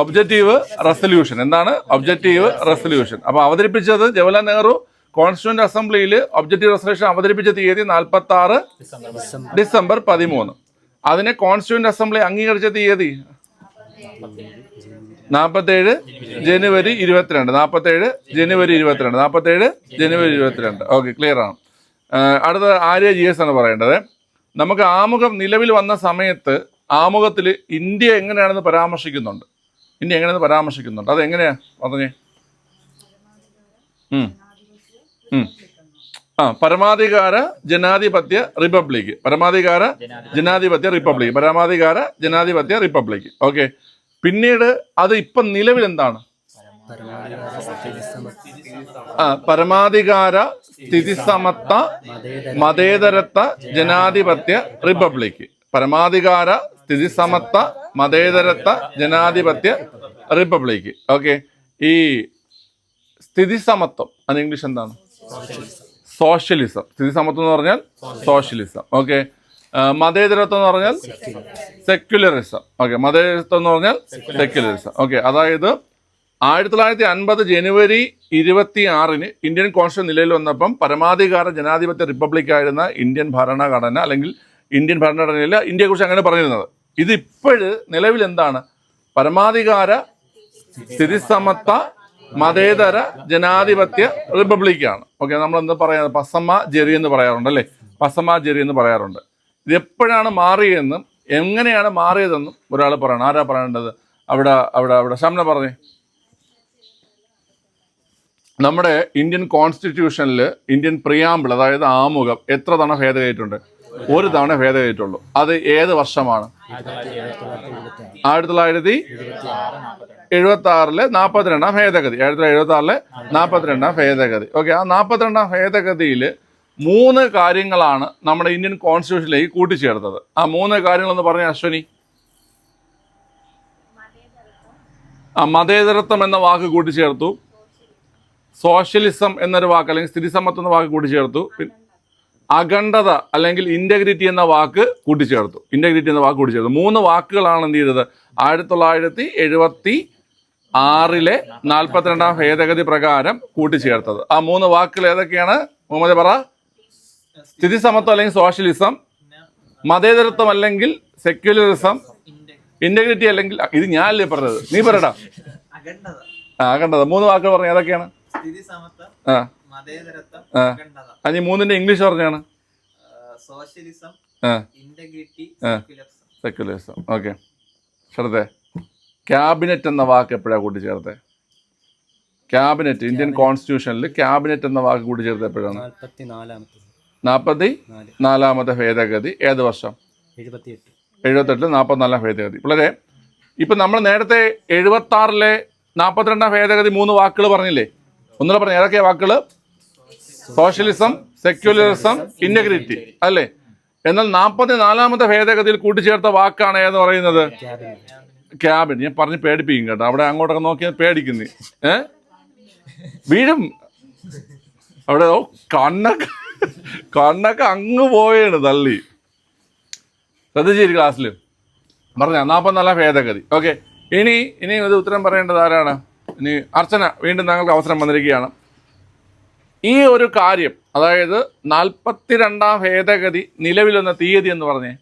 ഒബ്ജക്റ്റീവ് റെസൊല്യൂഷൻ എന്താണ്? ഒബ്ജക്റ്റീവ് റെസൊല്യൂഷൻ അപ്പോൾ അവതരിപ്പിച്ചത് ജവഹർലാൽ നെഹ്റു കോൺസ്റ്റിറ്റ്യൂന്റ് അസംബ്ലിയിൽ ഒബ്ജക്റ്റീവ് റെസൊല്യൂഷൻ അവതരിപ്പിച്ച തീയതി നാൽപ്പത്തി ആറ് ഡിസംബർ പതിമൂന്ന്. അതിനെ കോൺസ്റ്റിറ്റ്യൂന്റ് അസംബ്ലി അംഗീകരിച്ച തീയതി? നാൽപ്പത്തേഴ് ജനുവരി ഇരുപത്തിരണ്ട്. നാൽപ്പത്തേഴ് ജനുവരി ഇരുപത്തിരണ്ട്. നാൽപ്പത്തേഴ് ജനുവരി ഇരുപത്തിരണ്ട്. ഓക്കെ ക്ലിയർ ആണ്. അടുത്ത ആര്യ ജി എസ് ആണ് പറയേണ്ടത്. നമുക്ക് ആമുഖം നിലവിൽ വന്ന സമയത്ത് ആമുഖത്തിൽ ഇന്ത്യ എങ്ങനെയാണെന്ന് പരാമർശിക്കുന്നുണ്ട്. ഇന്ത്യ എങ്ങനെയാണെന്ന് പരാമർശിക്കുന്നുണ്ട്. അത് എങ്ങനെയാ പറഞ്ഞേ. ആ പരമാധികാര ജനാധിപത്യ റിപ്പബ്ലിക് പരമാധികാര ജനാധിപത്യ റിപ്പബ്ലിക് പരമാധികാര ജനാധിപത്യ റിപ്പബ്ലിക് ഓക്കെ. പിന്നീട് അത് ഇപ്പം നിലവിൽ എന്താണ് ആ പരമാധികാര സ്ഥിതിസമത്വ മതേതരത്വ ജനാധിപത്യ റിപ്പബ്ലിക് പരമാധികാര സ്ഥിതിസമത്വ മതേതരത്വ ജനാധിപത്യ റിപ്പബ്ലിക് ഓക്കെ ഈ സ്ഥിതിസമത്വം അത് ഇംഗ്ലീഷ് എന്താണ്? സോഷ്യലിസം സ്ഥിതിസമത്വം എന്ന് പറഞ്ഞാൽ സോഷ്യലിസം ഓക്കെ മതേതരത്വം എന്ന് പറഞ്ഞാൽ സെക്യുലറിസം ഓക്കെ മതേതരത്വം എന്ന് പറഞ്ഞാൽ സെക്യുലറിസം ഓക്കെ അതായത് ആയിരത്തി തൊള്ളായിരത്തി അൻപത് ജനുവരി ഇരുപത്തി ആറിന് ഇന്ത്യൻ കോൺസ്റ്റിറ്റ്യൂഷൻ നിലയിൽ വന്നപ്പം പരമാധികാര ജനാധിപത്യ റിപ്പബ്ലിക് ആയിരുന്ന ഇന്ത്യൻ ഭരണഘടന അല്ലെങ്കിൽ ഇന്ത്യൻ ഭരണഘടനയിൽ ഇന്ത്യയെക്കുറിച്ച് അങ്ങനെ പറഞ്ഞിരുന്നത്. ഇത് ഇപ്പോഴ് നിലവിൽ എന്താണ് പരമാധികാര സ്ഥിതിസമത്വ മതേതര ജനാധിപത്യ റിപ്പബ്ലിക്കാണ്. ഓക്കെ നമ്മൾ എന്ത് പറയുന്നത് പസമ്മ ജെറി എന്ന് പറയാറുണ്ട് അല്ലേ? പസമ്മ ജെറി എന്ന് പറയാറുണ്ട്. ഇത് എപ്പോഴാണ് മാറിയതെന്നും എങ്ങനെയാണ് മാറിയതെന്നും ഒരാൾ പറയണം. ആരാ പറയേണ്ടത്? അവിടെ അവിടെ അവിടെ. ശമന പറഞ്ഞേ. നമ്മുടെ ഇന്ത്യൻ കോൺസ്റ്റിറ്റ്യൂഷനിൽ ഇന്ത്യൻ പ്രിയാമ്പിൾ അതായത് ആമുഖം എത്ര തവണ ഭേദഗതിയിട്ടുണ്ട് ഒരു തവണ ഭേദഗതിയിട്ടുള്ളൂ അത് ഏത് വർഷമാണ്? ആയിരത്തി തൊള്ളായിരത്തി എഴുപത്തി ആറിലെ നാൽപ്പത്തിരണ്ടാം ഭേദഗതി. ആയിരത്തി തൊള്ളായിരത്തി എഴുപത്തി ആറിലെ നാൽപ്പത്തിരണ്ടാം ഭേദഗതി. ഓക്കെ ആ നാൽപ്പത്തിരണ്ടാം ഭേദഗതിയിൽ മൂന്ന് കാര്യങ്ങളാണ് നമ്മുടെ ഇന്ത്യൻ കോൺസ്റ്റിറ്റ്യൂഷനിലേക്ക് കൂട്ടിച്ചേർത്തത്. ആ മൂന്ന് കാര്യങ്ങളെന്ന് പറഞ്ഞ അശ്വനി? ആ മതേതരത്വം എന്ന വാക്ക് കൂട്ടിച്ചേർത്തു. സോഷ്യലിസം എന്നൊരു വാക്ക് അല്ലെങ്കിൽ സ്ഥിതിസമത്വം എന്ന വാക്ക് കൂട്ടിച്ചേർത്തു. പിന്നെ അഖണ്ഡത അല്ലെങ്കിൽ ഇന്റഗ്രിറ്റി എന്ന വാക്ക് കൂട്ടിച്ചേർത്തു. ഇന്റഗ്രിറ്റി എന്ന വാക്ക് കൂട്ടിച്ചേർത്തു. മൂന്ന് വാക്കുകളാണ് എന്ത് ചെയ്തത്? ആയിരത്തി തൊള്ളായിരത്തി എഴുപത്തി ആറിലെ നാൽപ്പത്തിരണ്ടാം ഭേദഗതി പ്രകാരം കൂട്ടിച്ചേർത്തത്. ആ മൂന്ന് വാക്കുകൾ ഏതൊക്കെയാണ്? മുഹമ്മദ് പറ. സ്ഥിതി സമത്വം അല്ലെങ്കിൽ സോഷ്യലിസം മതേതരത്വം അല്ലെങ്കിൽ സെക്യുലറിസം ഇന്റഗ്രിറ്റി അല്ലെങ്കിൽ ഇത് ഞാനല്ലേ പറഞ്ഞത്? നീ പറയടാ. അഖണ്ഡത. ആ കണ്ടത് മൂന്ന് വാക്കുകൾ പറഞ്ഞ ഏതൊക്കെയാണ്? ആ. ആ. മൂന്നിന്റെ ഇംഗ്ലീഷ് പറഞ്ഞാണ്? Socialism integrity. സെക്യുലറിസം. ഓക്കെ. ശ്രദ്ധേ. ക്യാബിനറ്റ് എന്ന വാക്ക് എപ്പോഴാണ് കൂട്ടിച്ചേർത്തത് ക്യാബിനറ്റ് ഇന്ത്യൻ കോൺസ്റ്റിറ്റ്യൂഷനിൽ ക്യാബിനറ്റ് എന്ന വാക്ക് കൂട്ടിച്ചേർത്ത് എപ്പോഴാണ്? നാൽപ്പത്തി നാലാമത്തെ ഭേദഗതി ഏത് വർഷം? എഴുപത്തിയെട്ട്. എഴുപത്തെട്ടിൽ നാൽപ്പത്തിനാലാം ഭേദഗതി. വളരെ ഇപ്പം നമ്മൾ നേരത്തെ എഴുപത്താറിലെ നാൽപ്പത്തിരണ്ടാം ഭേദഗതി മൂന്ന് വാക്കുകൾ പറഞ്ഞില്ലേ? ഒന്നുകൂടെ പറഞ്ഞു ഏതൊക്കെയാണ് വാക്കുകൾ സോഷ്യലിസം സെക്യുലറിസം ഇന്റഗ്രിറ്റി അല്ലേ? എന്നാൽ നാൽപ്പത്തി നാലാമത്തെ ഭേദഗതിയിൽ കൂട്ടിച്ചേർത്ത വാക്കാണ് ഏതെന്ന് പറയുന്നത്? ക്യാബിൻ. ഞാൻ പറഞ്ഞ് പേടിപ്പിക്കും കേട്ടോ. അവിടെ അങ്ങോട്ടൊക്കെ നോക്കിയാൽ പേടിക്കുന്നു. ഏ? വീഴും. അവിടെ ഓ കണ്ണൊക്കെ കണ്ണൊക്കെ അങ്ങ് പോയാണ് തള്ളി. ശ്രദ്ധിച്ചിരി ക്ലാസ്സിൽ പറഞ്ഞ നാൽപ്പത്തിനാലാം ഭേദഗതി. ഓക്കെ ഇനി ഇനി ഇത് ഉത്തരം പറയേണ്ടത് ആരാണ്? ഇനി അർച്ചന വീണ്ടും താങ്കൾക്ക് അവസരം വന്നിരിക്കുകയാണ്. ഈ ഒരു കാര്യം അതായത് നാൽപ്പത്തിരണ്ടാം ഭേദഗതി നിലവിൽ വന്ന തീയതി എന്ന് പറഞ്ഞേ?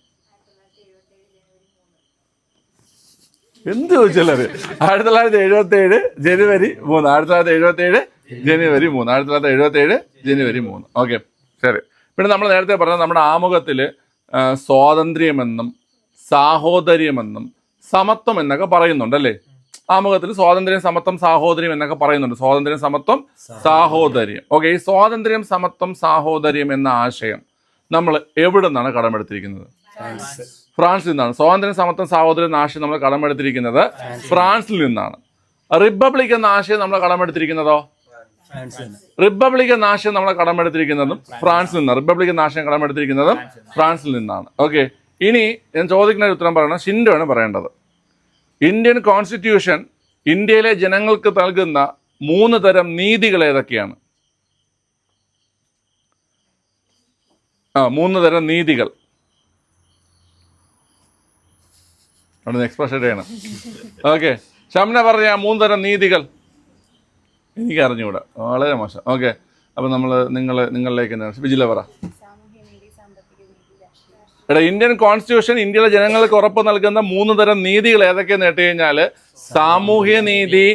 എന്ത് ചോദിച്ചാലത് ആയിരത്തി തൊള്ളായിരത്തി എഴുപത്തി ഏഴ് ജനുവരി മൂന്ന്. ആയിരത്തി തൊള്ളായിരത്തി എഴുപത്തി ഏഴ് ജനുവരി മൂന്ന്. ആയിരത്തി തൊള്ളായിരത്തി എഴുപത്തി ഏഴ് ജനുവരി മൂന്ന്. ഓക്കെ ശരി. പിന്നെ നമ്മൾ നേരത്തെ പറഞ്ഞ നമ്മുടെ ആമുഖത്തിൽ സ്വാതന്ത്ര്യമെന്നും സാഹോദര്യമെന്നും സമത്വം എന്നൊക്കെ പറയുന്നുണ്ട് അല്ലേ? ആമുഖത്തിൽ സ്വാതന്ത്ര്യം സമത്വം സാഹോദര്യം എന്നൊക്കെ പറയുന്നുണ്ട്. സ്വാതന്ത്ര്യം സമത്വം സാഹോദര്യം. ഓക്കെ ഈ സ്വാതന്ത്ര്യം സമത്വം സാഹോദര്യം എന്ന ആശയം നമ്മൾ എവിടെ നിന്നാണ് കടമെടുത്തിരിക്കുന്നത്? ഫ്രാൻസിൽ നിന്നാണ്. സ്വാതന്ത്ര്യം സമത്വം സാഹോദര്യം എന്ന ആശയം നമ്മൾ കടമെടുത്തിരിക്കുന്നത് ഫ്രാൻസിൽ. നിന്നാണ്. റിപ്പബ്ലിക് എന്ന ആശയം നമ്മൾ കടമെടുത്തിരിക്കുന്നതോ? റിപ്പബ്ലിക് എന്ന ആശയം നമ്മൾ കടമെടുത്തിരിക്കുന്നതും ഫ്രാൻസിൽ നിന്നാണ്. റിപ്പബ്ലിക് എന്ന ആശയം കടമെടുത്തിരിക്കുന്നതും ഫ്രാൻസിൽ നിന്നാണ്. ഓക്കെ ഇനി ഞാൻ ചോദിക്കുന്ന ഒരു ഉത്തരം പറയണം. ഷിൻഡോ ആണ് പറയേണ്ടത്. ഇന്ത്യൻ കോൺസ്റ്റിറ്റ്യൂഷൻ ഇന്ത്യയിലെ ജനങ്ങൾക്ക് നൽകുന്ന മൂന്ന് തരം നീതികൾ ഏതൊക്കെയാണ്? ആ മൂന്ന് തരം നീതികൾ. അവിടെ എക്സ്പ്രഷൻ ചെയ്യണം ഓക്കെ ഷംന പറഞ്ഞ മൂന്ന് തരം നീതികൾ. എനിക്ക് അറിഞ്ഞുകൂടാ വളരെ മോശം. ഓക്കെ അപ്പം നമ്മൾ നിങ്ങൾ നിങ്ങളിലേക്ക് വിജില പറ സാമൂഹ്യ നീതി സാമ്പത്തിക നീതി രാഷ്ട്രീയ എടാ ഇന്ത്യൻ കോൺസ്റ്റിറ്റ്യൂഷൻ ഇന്ത്യയിലെ ജനങ്ങൾക്ക് ഉറപ്പ് നൽകുന്ന മൂന്ന് തരം നീതികൾ ഏതൊക്കെയെന്ന് കേട്ട് കഴിഞ്ഞാൽ സാമൂഹ്യ നീതി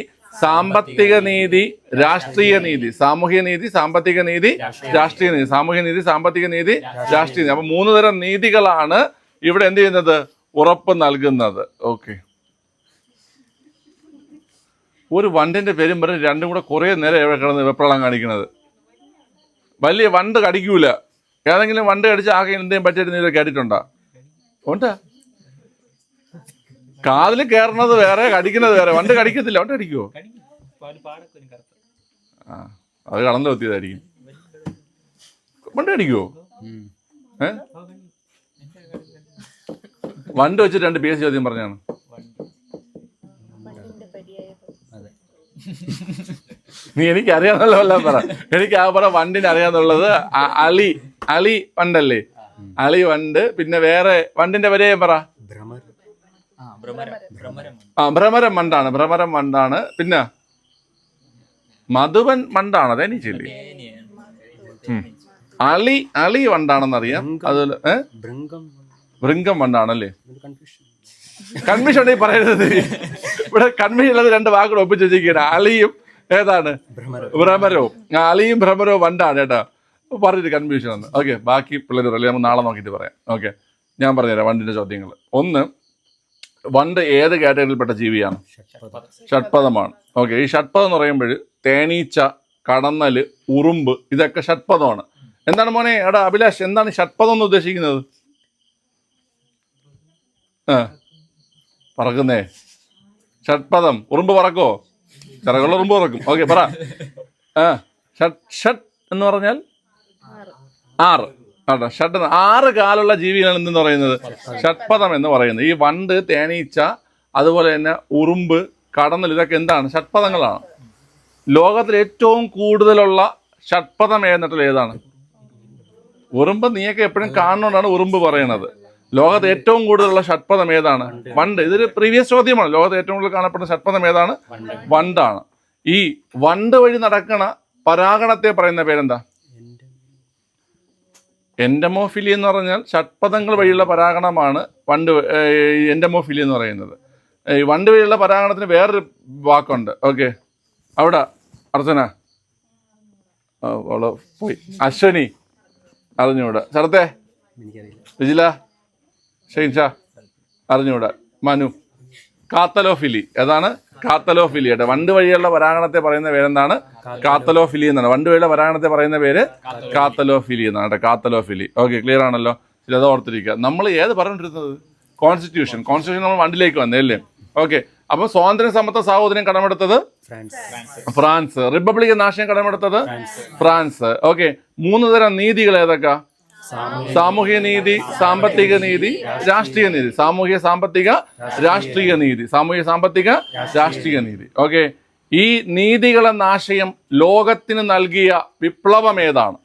സാമ്പത്തിക നീതി രാഷ്ട്രീയ നീതി. സാമൂഹ്യ നീതി സാമ്പത്തിക നീതി രാഷ്ട്രീയ നീതി. സാമൂഹ്യ നീതി സാമ്പത്തിക നീതി രാഷ്ട്രീയ നീതി. അപ്പൊ മൂന്ന് തരം നീതികളാണ് ഇവിടെ എന്ത് ചെയ്യുന്നത്? ഉറപ്പ് നൽകുന്നത്. ഓക്കെ ഒരു വണ്ടിന്റെ പേരും പറഞ്ഞ് രണ്ടും കൂടെ കുറേ നേരം എവിടെ കിടന്ന് വെപ്രളം കാണിക്കുന്നത്. വലിയ വണ്ട് കടിക്കൂല. ഏതെങ്കിലും വണ്ട് അടിച്ച് ആകെ എന്തെങ്കിലും പറ്റിയിട്ട് നീ കേട്ടിട്ടുണ്ടോ? ഉണ്ട്. കാതിൽ കയറണത് വേറെ കടിക്കുന്നത് വേറെ. വണ്ട് കടിക്കത്തില്ല. വണ്ട് അടിക്കുവോ ആ അത് കടന്നു കൊത്തിയതായിരിക്കും. വണ്ട് അടിക്കുവോ. ഏ? വണ്ട് വെച്ചിട്ട് രണ്ട് പി എസ് ചോദ്യം പറഞ്ഞാണ്. നീ എനിക്ക് അറിയാന്നുള്ള വല്ലതും പറ. എനിക്ക് ആ പറ വണ്ടിന് അറിയാന്നുള്ളത് അളി അളി വണ്ടല്ലേ? അളി വണ്ട് പിന്നെ വേറെ വണ്ടിന്റെ വരെ പറ. ആ ഭ്രമരം. മണ്ടാണ് ഭ്രമരം. മണ്ടാണ് പിന്നെ മധുവൻ മണ്ടാണ് ചെല്ലി അളി അളി വണ്ടാണെന്നറിയാം. അതുപോലെ വൃങ്കം വണ്ടാണല്ലേ? കൺഫ്യൂഷൻ ഉണ്ടെങ്കിൽ പറയരുത്. ഇവിടെ കൺഫ്യൂഷൻ ഉള്ളത് രണ്ട് വാക്കുകൾ ഒപ്പിച്ച് വെച്ചിരിക്കുകയാണ്. അളിയും ഏതാണ്? ഭ്രമരോ ഭ്രമരവും. ഭ്രമരോ ഭ്രമരവും വണ്ടാണ് കേട്ടോ. പറഞ്ഞിട്ട് കൺഫ്യൂഷൻ ആണ് ഓക്കെ ബാക്കി പിള്ളേർ അല്ലെങ്കിൽ നമുക്ക് നാളെ നോക്കിയിട്ട് പറയാം. ഓക്കെ ഞാൻ പറഞ്ഞുതരാം വണ്ടിന്റെ ചോദ്യങ്ങൾ ഒന്ന് വണ്ട് ഏത് കാറ്റഗറിയിൽപ്പെട്ട ജീവിയാണ്? ഷഡ്പദം ഷഡ്പദമാണ്. ഓക്കെ ഈ ഷഡ്പദം എന്ന് പറയുമ്പോൾ തേനീച്ച കടന്നൽ ഉറുമ്പ് ഇതൊക്കെ ഷഡ്പദമാണ്. എന്താണ് മോനെ? എടാ അഭിലാഷ് എന്താണ് ഷഡ്പദം എന്ന് ഉദ്ദേശിക്കുന്നത്? ആ പറക്കുന്നേ. ഷഡ്പദം. ഉറുമ്പ് പറക്കോ? ചിറകുള്ള റുമ്പ് തുറക്കും. ഓക്കെ പറ. ആ ഷഡ് ഷട്ട് എന്ന് പറഞ്ഞാൽ? ആറ്. ആട്ടോ എന്ന് ആറ് കാലുള്ള ജീവിയാണ് എന്തെന്ന് പറയുന്നത്. ഷഡ്പഥം എന്ന് പറയുന്നത്. ഈ വണ്ട് തേനീച്ച അതുപോലെ തന്നെ ഉറുമ്പ് കടന്നൽ ഇതൊക്കെ എന്താണ്? ഷഡ്പഥങ്ങളാണ് ലോകത്തിൽ ഏറ്റവും കൂടുതലുള്ള ഷഡ്പഥം ഏതെന്നിട്ടുള്ള ഏതാണ്? ഉറുമ്പ് നീയൊക്കെ എപ്പോഴും കാണുന്നതുകൊണ്ടാണ് ഉറുമ്പ് പറയണത് ലോകത്ത് ഏറ്റവും കൂടുതലുള്ള ഷഡ്പദം ഏതാണ്? വണ്ട്. ഇതൊരു പ്രീവിയസ് ചോദ്യമാണ്. ലോകത്ത് ഏറ്റവും കൂടുതൽ കാണപ്പെടുന്ന ഷഡ്പദം ഏതാണ്? വണ്ടാണ്. ഈ വണ്ട് വഴി നടക്കണ പരാഗണത്തെ പറയുന്ന പേരെന്താ? എൻഡമോഫിലി. എന്ന് പറഞ്ഞാൽ ഷഡ്പദങ്ങൾ വഴിയുള്ള പരാഗണമാണ് വണ്ട് എൻഡമോഫിലി എന്ന് പറയുന്നത്. ഈ വണ്ട് വഴിയുള്ള പരാഗണത്തിന് വേറൊരു വാക്കുണ്ട്. ഓക്കെ. അവിടെ അർച്ചന. പോയി. അശ്വനി. അറിഞ്ഞൂടെ ശരത്തെ. എനിക്കറിയില്ല. വിജില. ഷെയ്ൻ അറിഞ്ഞുകൂടാ. അറിഞ്ഞൂടാ മനു കാത്തലോഫിലി. ഏതാണ്? കാത്തലോഫിലി കേട്ടോ വണ്ട് വഴിയുള്ള പരാഗണത്തെ പറയുന്ന പേരെന്താണ്? കാത്തലോഫിലി എന്നാണ്. വണ്ട് വഴിയുള്ള പരാഗണത്തെ പറയുന്ന പേര് കാത്തലോഫിലി എന്നാണ് കേട്ടോ. കാത്തലോഫിലി. ഓക്കെ ക്ലിയർ ആണല്ലോ? അത് ഓർത്തിരിക്കുക. നമ്മൾ ഏത് പറഞ്ഞിട്ടിരുന്നത്? കോൺസ്റ്റിറ്റ്യൂഷൻ കോൺസ്റ്റിറ്റ്യൂഷൻ നമ്മൾ വണ്ടിലേക്ക് വന്നേ അല്ലേ? ഓക്കെ അപ്പൊ സ്വാതന്ത്ര്യ സമത്വ സാഹോദര്യം കടമെടുത്തത് ഫ്രാൻസ്. ഫ്രാൻസ്. റിപ്പബ്ലിക് നാശം കടമെടുത്തത് ഫ്രാൻസ്. ഓക്കെ മൂന്ന് തരം നീതികൾ ഏതൊക്കെ? സാമൂഹ്യ നീതി സാമ്പത്തിക നീതി രാഷ്ട്രീയ നീതി. സാമൂഹ്യ സാമ്പത്തിക രാഷ്ട്രീയ നീതി. സാമൂഹ്യ സാമ്പത്തിക രാഷ്ട്രീയ നീതി. ഓക്കെ ഈ നീതികൾ എന്ന ആശയം ലോകത്തിന് നൽകിയ വിപ്ലവം ഏതാണ്?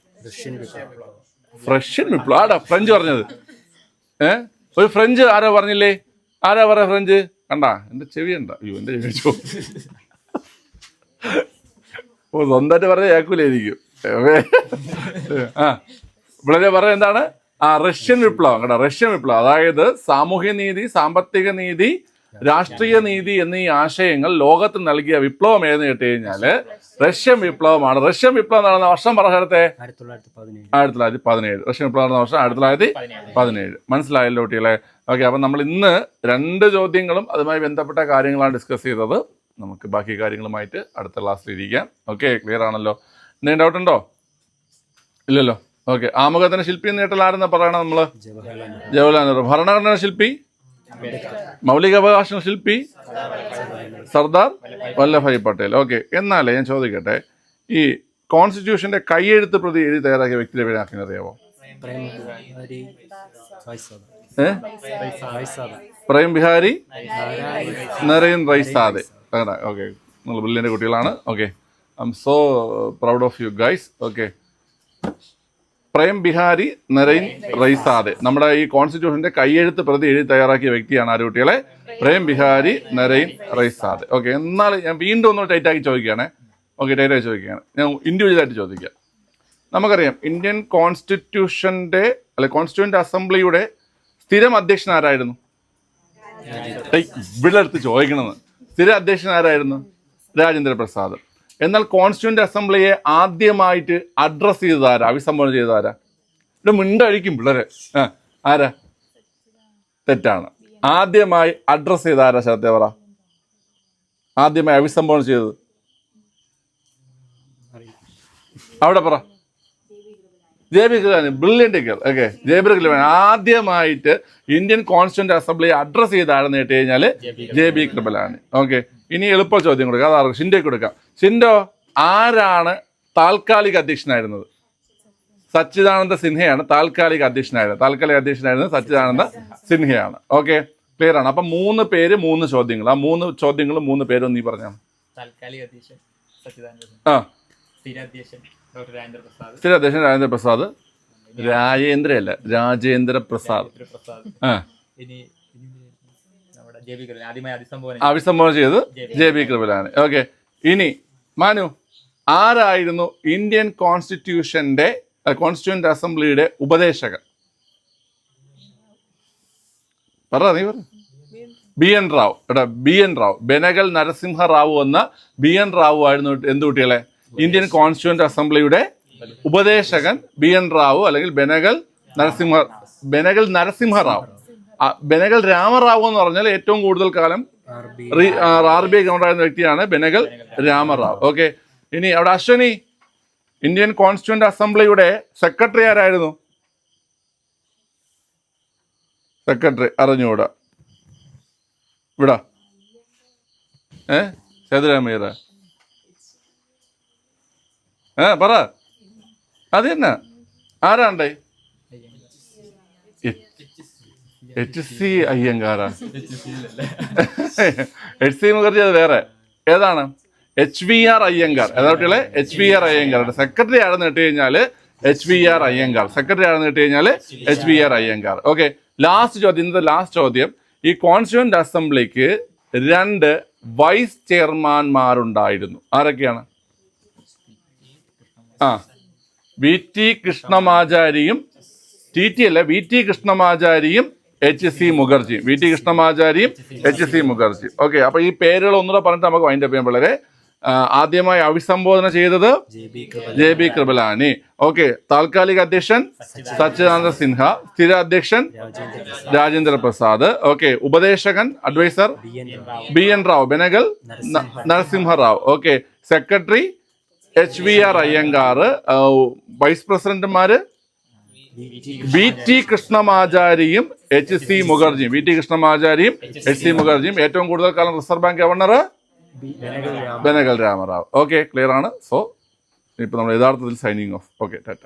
ഫ്രഷ്യൻ വിപ്ലവം. ആടാ ഫ്രഞ്ച് പറഞ്ഞത്. ഏ? ഒരു ഫ്രഞ്ച് ആരോ പറഞ്ഞില്ലേ? ആരാ പറയാ ഫ്രഞ്ച്? കണ്ടാ എന്റെ ചെവി കണ്ട. അയ്യോ എന്റെ ചെവി ഓ സ്വന്തമായിട്ട് പറഞ്ഞ കേൾക്കൂലായിരിക്കും. ആ. ഇവിടെ പറയുന്നത് എന്താണ്? ആ റഷ്യൻ വിപ്ലവം കേട്ടോ റഷ്യൻ വിപ്ലവം. അതായത് സാമൂഹ്യ നീതി സാമ്പത്തിക നീതി രാഷ്ട്രീയ നീതി എന്നീ ആശയങ്ങൾ ലോകത്ത് നൽകിയ വിപ്ലവം ഏതെന്ന് കേട്ട് കഴിഞ്ഞാൽ റഷ്യൻ വിപ്ലവമാണ്. റഷ്യൻ വിപ്ലവം നടന്ന വർഷം പറഞ്ഞത്തെ ആയിരത്തി തൊള്ളായിരത്തി പതിനേഴ്. റഷ്യൻ വിപ്ലവം നടന്ന വർഷം ആയിരത്തി തൊള്ളായിരത്തി പതിനേഴ്. മനസ്സിലായല്ലോ കുട്ടികളെ? ഓക്കെ അപ്പം നമ്മൾ ഇന്ന് രണ്ട് ചോദ്യങ്ങളും അതുമായി ബന്ധപ്പെട്ട കാര്യങ്ങളാണ് ഡിസ്കസ് ചെയ്തത്. നമുക്ക് ബാക്കി കാര്യങ്ങളുമായിട്ട് അടുത്ത ക്ലാസ്സിൽ ഇരിക്കാം. ഓക്കെ ക്ലിയർ ആണല്ലോ. എന്തെങ്കിലും ഡൗട്ട് ഉണ്ടോ? ഇല്ലല്ലോ. ഓക്കെ. ആമുഖത്തിന് ശില്പി നേട്ടൽ പറയണം നമ്മൾ ജവഹർലാൽ നെഹ്റു. ഭരണഘടനാ ശില്പി? മൗലികാവകാശ ശില്പി? സർദാർ വല്ലഭായ് പട്ടേൽ. ഓക്കെ. എന്നാലേ ഞാൻ ചോദിക്കട്ടെ ഈ കോൺസ്റ്റിറ്റ്യൂഷന്റെ കൈയെഴുത്ത് പ്രതി എഴുതി തയ്യാറാക്കിയ വ്യക്തിയുടെ പേര് ആർക്കും അറിയാമോ പ്രേം ബിഹാരി നരേൻ റൈസാദെ. ഓക്കെ. നിങ്ങൾ ബില്ലിന്റെ കുട്ടികളാണ്. Okay. I am so proud of you guys okay. Prem Behari Narain Raizada. നമ്മുടെ ഈ കോൺസ്റ്റിറ്റ്യൂഷന്റെ കൈയെഴുത്ത് പ്രതി എഴുതി തയ്യാറാക്കിയ വ്യക്തിയാണ് ആരുകുട്ടികളെ പ്രേം ബിഹാരി നരൈൻ റൈസാദെ. ഓക്കെ എന്നാൽ ഞാൻ വീണ്ടും ഒന്ന് ടൈറ്റാക്കി ചോദിക്കുകയാണേ. ഓക്കെ ടൈറ്റാക്കി ചോദിക്കുകയാണ്. ഞാൻ ഇൻഡിവിജ്വലായിട്ട് ചോദിക്കാം. നമുക്കറിയാം ഇന്ത്യൻ കോൺസ്റ്റിറ്റ്യൂഷന്റെ അല്ലെ കോൺസ്റ്റിറ്റ്യൂന്റ് അസംബ്ലിയുടെ സ്ഥിരം അധ്യക്ഷൻ ആരായിരുന്നു? ഇവിടെ അടുത്ത് ചോദിക്കണമെന്ന് സ്ഥിര അധ്യക്ഷൻ ആരായിരുന്നു? രാജേന്ദ്ര പ്രസാദ്. എന്നാൽ കോൺസ്റ്റിറ്റ്യൂന്റ് അസംബ്ലിയെ ആദ്യമായിട്ട് അഡ്രസ്സ് ചെയ്തതാരാ അഭിസംബോധന ചെയ്തതാരാ ഇവിടെ മിണ്ടഴിക്കും പിള്ളേരെ. ആ ആരാ? തെറ്റാണ്. ആദ്യമായി അഡ്രസ്സ് ചെയ്തതാരാ ശരത്തേവറ ആദ്യമായി അഭിസംബോധന ചെയ്തത്? അവിടെ പറ. J B Kripalani brilliant girl okay J B Kripalani ആദ്യമായിട്ട് ഇന്ത്യൻ കോൺസ്റ്റിറ്റ്യൂന്റ് അസംബ്ലിയെ അഡ്രസ്സ് ചെയ്ത ആരെന്ന് കേട്ട് കഴിഞ്ഞാൽ ജെ ബി കൃപലാനി ഓക്കെ ഇനി എളുപ്പ ചോദ്യം കൊടുക്കാം. അതാർക്ക് ഷിൻഡെ കൊടുക്കാം. ഷിൻഡോ ആരാണ് താൽക്കാലിക അധ്യക്ഷനായിരുന്നത്? സച്ചിദാനന്ദ സിൻഹയാണ് താൽക്കാലിക അധ്യക്ഷനായിരുന്നത്. താൽക്കാലിക അധ്യക്ഷനായിരുന്നത് സച്ചിദാനന്ദ സിൻഹയാണ്. ഓക്കെ ക്ലിയർ ആണ്. അപ്പം മൂന്ന് പേര് മൂന്ന് ചോദ്യങ്ങൾ. ആ മൂന്ന് ചോദ്യങ്ങളും മൂന്ന് പേരും നീ പറഞ്ഞു? ആ. സ്ഥിര അധ്യക്ഷൻ രാജേന്ദ്ര പ്രസാദ്. രാജേന്ദ്ര അല്ല രാജേന്ദ്ര പ്രസാദ്. രാജേന്ദ്ര പ്രസാദ്. ആ ഇനി ഇനി നമ്മുടെ ജെ ബി കരുണ ആദ്യമായി അതിസംബോധന അഭിസംബോധന ചെയ്തത് ജെ ബി കൃപലാണ് ഓക്കെ. ഇനി മാനു ആരായിരുന്നു ഇന്ത്യൻ കോൺസ്റ്റിറ്റ്യൂഷന്റെ കോൺസ്റ്റിറ്റ്യൂന്റ് അസംബ്ലിയുടെ ഉപദേശകൻ? പറ നീ പറ. B N Rao. എടാ ബി എൻ റാവു. ബെനഗൽ നരസിംഹ റാവു എന്ന ബി എൻ റാവു ആയിരുന്നു. എന്ത് കുട്ടികളെ? ഇന്ത്യൻ കോൺസ്റ്റിറ്റ്യൂന്റ് അസംബ്ലിയുടെ ഉപദേശകൻ ബി എൻ റാവു അല്ലെങ്കിൽ ബെനഗൽ നരസിംഹ ബെനഗൽ നരസിംഹ റാവു. ബെനഗൽ രാമറാവു എന്ന് പറഞ്ഞാൽ ഏറ്റവും കൂടുതൽ കാലം ആർ ബി ഐ ഗവർണറായിരുന്ന വ്യക്തിയാണ് ബെനഗൽ രാമറാവു ഓക്കെ ഇനി അവിടെ അശ്വനി ഇന്ത്യൻ കോൺസ്റ്റിറ്റ്യൂന്റ് അസംബ്ലിയുടെ സെക്രട്ടറി ആരായിരുന്നു? സെക്രട്ടറി അറിഞ്ഞുകൂടാ. ഇവിടെ ഏ? സേതുരാമയ്യർ. ഏ പറ. അത് തന്നെ. ആരാണ്ടേ? എച്ച് സി അയ്യങ്കാറാ എച്ച് സി മുഖർജി അത് വേറെ. ഏതാണ്? H V R Iyengar. ഏതാ കുട്ടികളെ? H V R Iyengar. Secretary ആണെന്ന് ഇട്ട് കഴിഞ്ഞാൽ H V R Iyengar. Secretary ആണെന്ന് ഇട്ട് കഴിഞ്ഞാൽ H V R Iyengar. Okay last ചോദ്യം. ഇന്നത്തെ ലാസ്റ്റ് ചോദ്യം. ഈ കോൺസ്റ്റിറ്റ്യൂന്റ് അസംബ്ലിക്ക് രണ്ട് വൈസ് ചെയർമാൻമാരുണ്ടായിരുന്നു ആരൊക്കെയാണ്? ആ. വി ടി കൃഷ്ണമാചാരിയും ടി ടി അല്ല V T കൃഷ്ണമാചാരിയും H C Mukherjee V T കൃഷ്ണമാചാരിയും H C Mukherjee okay അപ്പൊ ഈ പേരുകൾ ഒന്നുകൂടെ പറഞ്ഞിട്ട് നമുക്ക് വൈൻഡപ്പ് ചെയ്യാൻ വളരെ ആദ്യമായി അഭിസംബോധന ചെയ്തത് ജെ ബി കൃപലാനി. ഓക്കെ താൽക്കാലിക അധ്യക്ഷൻ സച്ചിദാനന്ദ സിൻഹ. സ്ഥിര അധ്യക്ഷൻ Rajendra Prasad. Okay ഉപദേശകൻ adviser B N Rau Benegal Narasimha. Rau okay secretary H V R Iyengar vice പ്രസിഡന്റുമാര് V T കൃഷ്ണമാചാരിയും എച്ച് സി മുഖർജിയും വി ടി കൃഷ്ണമാചാരിയും എച്ച് സി മുഖർജിയും ഏറ്റവും കൂടുതൽ കാലം Reserve Bank governor Benegal Benegal Rama Benegal Ramarau okay clear ആണ് so ഇപ്പൊ നമ്മൾ യഥാർത്ഥത്തിൽ സൈനിങ് ഓഫ് ഓക്കെ ടാറ്റ